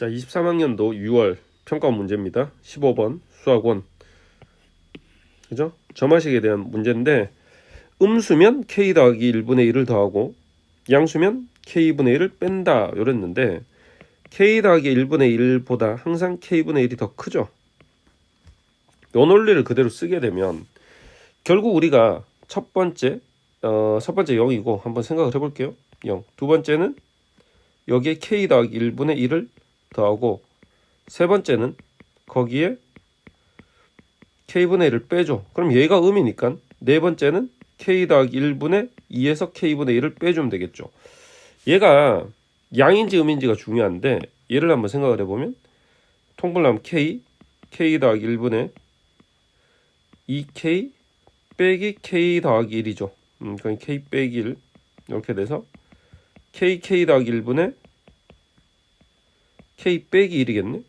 자, 23학년도 6월 평가 문제입니다. 15번 수학원. 그죠? 점화식에 대한 문제인데 음수면 k 더하기 1분의 1을 더하고 양수면 k분의 1을 뺀다 이랬는데 k 더하기 1분의 1보다 항상 k분의 1이 더 크죠. 요 논리를 그대로 쓰게 되면 결국 우리가 첫 번째 어, 첫 번째 0이고 한번 생각을 해볼게요. 0. 두 번째는 여기에 k 더하기 1분의 1을 더하고 세 번째는 거기에 k분의 1을 빼줘. 그럼 얘가 음이니까 네 번째는 k 더하기 1분의 2에서 k분의 1을 빼주면 되겠죠. 얘가 양인지 음인지가 중요한데 얘를 한번 생각을 해보면 통분하면 k, k 더하기 1분의 2k 빼기 k 더하기 1이죠. 음, 그럼 k 빼기 1 이렇게 돼서 k k 더하기 1분의 k 빼기 1이겠네.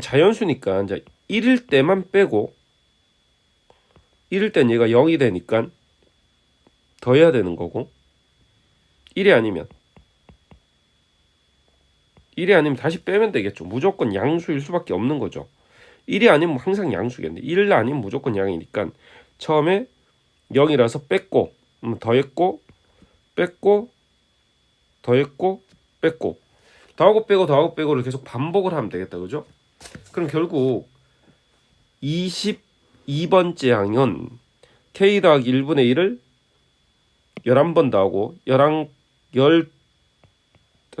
자연수니까 이제 1일 때만 빼고 1일 땐 얘가 0이 되니까 더해야 되는 거고 1이 아니면 1이 아니면 다시 빼면 되겠죠. 무조건 양수일 수밖에 없는 거죠. 1이 아니면 항상 양수겠네. 1이 아니면 무조건 양이니까 처음에 0이라서 뺐고 음, 더했고 뺐고 더했고 뺐고 더하고 빼고 더하고 빼고를 계속 반복을 하면 되겠다. 그죠? 그럼 결국 22번째 항은 k 더하기 1분의 1을 11번 더하고 11, 10,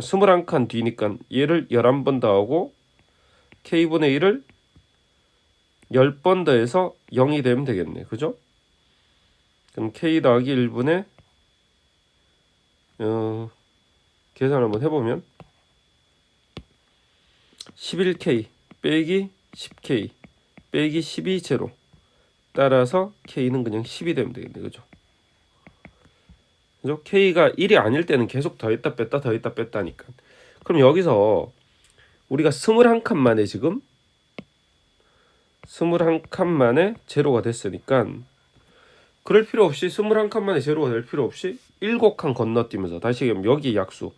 21칸 뒤니까 얘를 11번 더하고 k분의 1을 10번 더해서 0이 되면 되겠네. 그죠? 그럼 k 더하기 1분의 어, 계산 한번 해보면 11k 빼기 10k 빼기 12 제로 따라서 k는 그냥 10이 되면 되겠네. 그죠? 그죠? k가 1이 아닐 때는 계속 더했다 뺐다 더했다 뺐다니까. 그럼 여기서 우리가 21칸 만에 지금 21칸 만에 제로가 됐으니까 그럴 필요 없이 21칸 만에 제로가 될 필요 없이 7칸 건너뛰면서 다시 여기 약수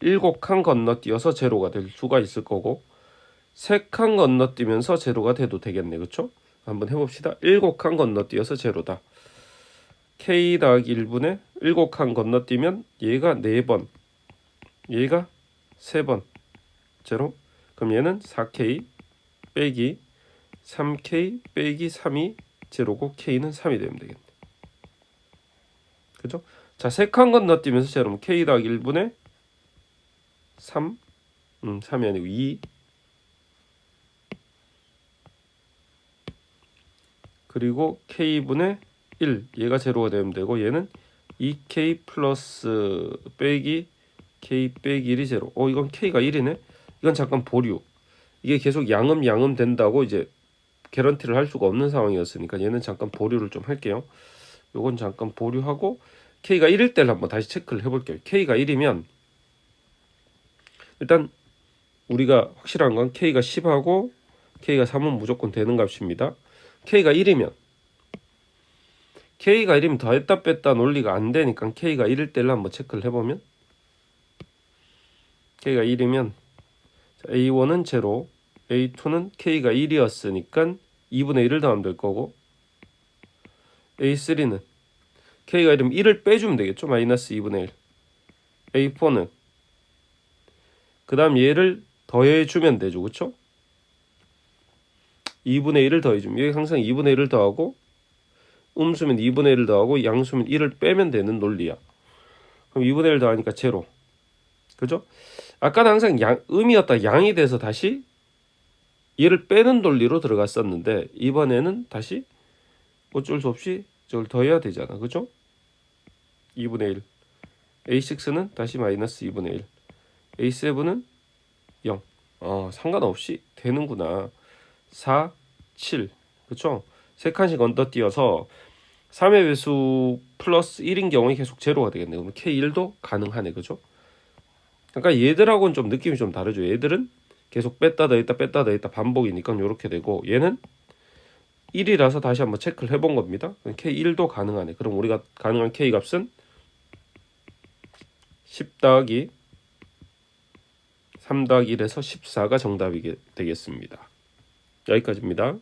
7칸 건너뛰어서 제로가 될 수가 있을 거고 3칸 건너뛰면서 제로가 돼도 되겠네. 그렇죠? 한번 해봅시다. 7칸 건너뛰어서 제로다. k 더하기 1분의 7칸 건너뛰면 얘가 4번 얘가 3번 제로 그럼 얘는 4k 빼기 3k 빼기 3이 제로고 k는 3이 되면 되겠네 그죠? 자 3칸 건너뛰면서 제로면 k 더하기 1분의 3 음, 3이 아니고 2 그리고 k분의 1 얘가 제로가 되면 되고 얘는 2k 플러스 빼기 k 빼기 1이 제로. 어 이건 k가 1이네? 이건 잠깐 보류. 이게 계속 양음 양음 된다고 이제 개런티를 할 수가 없는 상황이었으니까 얘는 잠깐 보류를 좀 할게요. 요건 잠깐 보류하고 k가 1일 때를 한번 다시 체크를 해볼게요. k가 1이면 일단 우리가 확실한 건 k가 10하고 k가 3은 무조건 되는 값입니다 k가 1이면 k가 1이면 더했다 뺐다 논리가 안 되니까 k가 1일 때를 한번 체크를 해보면 k가 1이면 a1은 제로 a2는 k가 1이었으니까 2분의 1을 더하면 될 거고 a3는 k가 1이면 1을 빼주면 되겠죠? 마이너스 2분의 1 a4는 그 다음 얘를 더해주면 되죠. 그쵸 2분의 1을 더해주면 여기 항상 2분의 1을 더하고 음수면 2분의 1을 더하고 양수면 1을 빼면 되는 논리야. 그럼 2분의 1 더하니까 제로. 그죠? 아까는 항상 양, 음이었다 양이 돼서 다시 얘를 빼는 논리로 들어갔었는데 이번에는 다시 어쩔 수 없이 저걸 더해야 되잖아. 그죠? 2분의 1. A6는 다시 마이너스 2분의 1. A7은 0. 어, 상관없이 되는구나. 4, 7. 그쵸? 세 칸씩 언더뛰어서 3의 배수 플러스 1인 경우에 계속 제로가 되겠네. 그러면 K1도 가능하네. 그죠? 그러니까 얘들하고는 좀 느낌이 좀 다르죠. 얘들은 계속 뺐다 더했다 뺐다 더했다 반복이니까 이렇게 되고 얘는 1이라서 다시 한번 체크를 해본 겁니다. K1도 가능하네. 그럼 우리가 가능한 K 값은 10 더하기 3 더하기 1에서 14가 정답이 되겠습니다. 여기까지입니다.